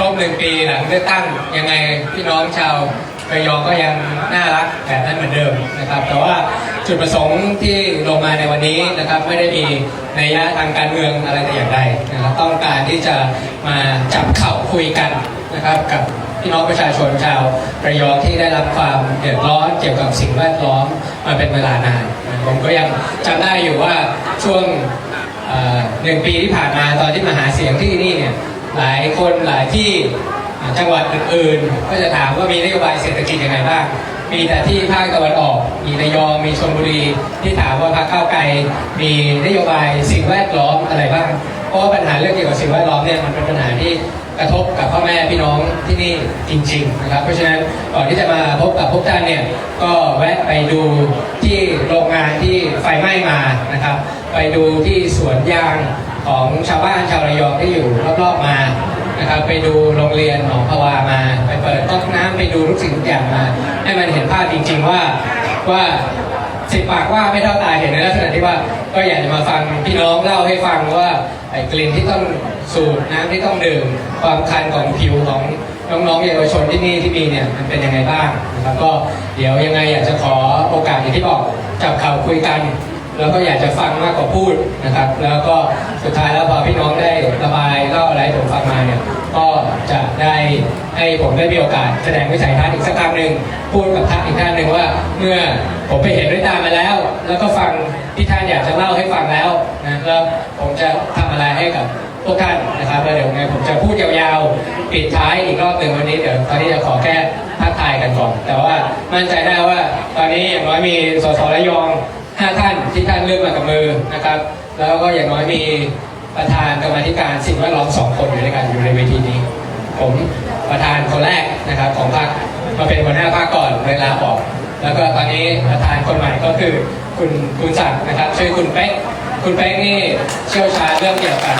รบหนึ่งปีหลังเลือกตั้งยังไงพี่น้องชาวระยองก็ยังน่ารักแบบนั้นเหมือนเดิมนะครับ แต่ว่าจุดประสงค์ที่ลงมาในวันนี้นะครับไม่ได้มีในยะทางการเมืองอะไรแต่อย่างใดนะครับต้องการที่จะมาจับเข่าคุยกันนะครับกับพี่น้องประชาชนชาวระยองที่ได้รับความเดือดร้อนเกี่ยวกับสิ่งแวดล้อมมาเป็นเวลานานผมก็ยังจำได้อยู่ว่าช่วงหนึ่งปีที่ผ่านมาตอนที่มาหาเสียงที่นี่เนี่ย หลายคนหลายที่จังหวัดอื่นๆ ก็จะถามว่ามีนโยบายเศรษฐกิจยังไงบ้าง มีแต่ที่ภาคตะวันออก มีระยอง มีชลบุรี ที่ถามว่าพรรคก้าวไกล มีนโยบายสิ่งแวดล้อมอะไรบ้าง เพราะว่าปัญหาเรื่องเกี่ยวกับสิ่งแวดล้อมเนี่ยมันเป็นปัญหาที่ กระทบกับพ่อแม่พี่น้องที่นี่จริง ๆ นะครับ เพราะฉะนั้นก่อนที่จะมาพบกับพวกท่านเนี่ยก็แวะไปดูที่โรงงานที่ไฟไหม้มานะครับ ไปดูที่สวนยางของชาวบ้านชาวระยองที่อยู่รอบๆมานะครับไปดูโรงเรียนหนองพวามา ไปเปิดก๊อกน้ำไปดูทุกสิ่งทุกอย่างมา ให้มันเห็นภาพจริง ๆ ว่าว่า สิบปากว่าไม่เท่าตาเห็นในลักษณะที่ว่าก็อยากจะมาฟังพี่น้องเล่าให้ฟังว่าไอ้กลิ่นที่ต้องสูดน้ำที่ต้องดื่มความคันของผิวของน้องๆเยาวชนที่นี่ที่มีเนี่ยมันเป็นยังไงบ้างนะครับก็เดี๋ยวยังไงอยากจะขอโอกาสอย่างที่บอกจับข่าวคุยกัน แล้วก็อยากจะฟังมากกว่าพูดนะครับ แล้วก็สุดท้ายแล้วพอพี่น้องได้ระบายเล่าอะไรผมฟังมาเนี่ย จะได้ให้ผมได้มีโอกาสแสดงวิสัยทัศน์อีกสักครั้งหนึ่งพูดกับท่านอีกท่านหนึ่งว่า เมื่อผมไปเห็นด้วยตามาแล้ว แล้วก็ฟังที่ท่านอยากจะเล่าให้ฟังแล้วนะแล้วผมจะทำอะไรให้กับพวกท่านนะครับแล้วเดี๋ยวไงผมจะพูดยาวๆปิดท้ายอีกรอบหนึ่งวันนี้เดี๋ยวตอนนี้จะขอแค่ทักทายกันก่อนแต่ว่ามั่นใจได้ว่า ตอนนี้อย่างน้อยมีสสระยองห้าท่านที่ท่านเลือกมากับมือนะครับ แล้วก็อย่างน้อยมีประธานกรรมธิการสิ่งแวดล้อมสองคนอยู่ด้วยกันอยู่ในเวทีนี้ ผมประธานคนแรกนะครับของพรรคมาเป็นหัวหน้าพรรคก่อนเวลาออก แล้วก็ตอนนี้ประธานคนใหม่ก็คือคุณคุณศักดิ์นะครับชื่อคุณเป๊กคุณเป๊กนี่เชี่ยวชาญเรื่องเกี่ยวกับ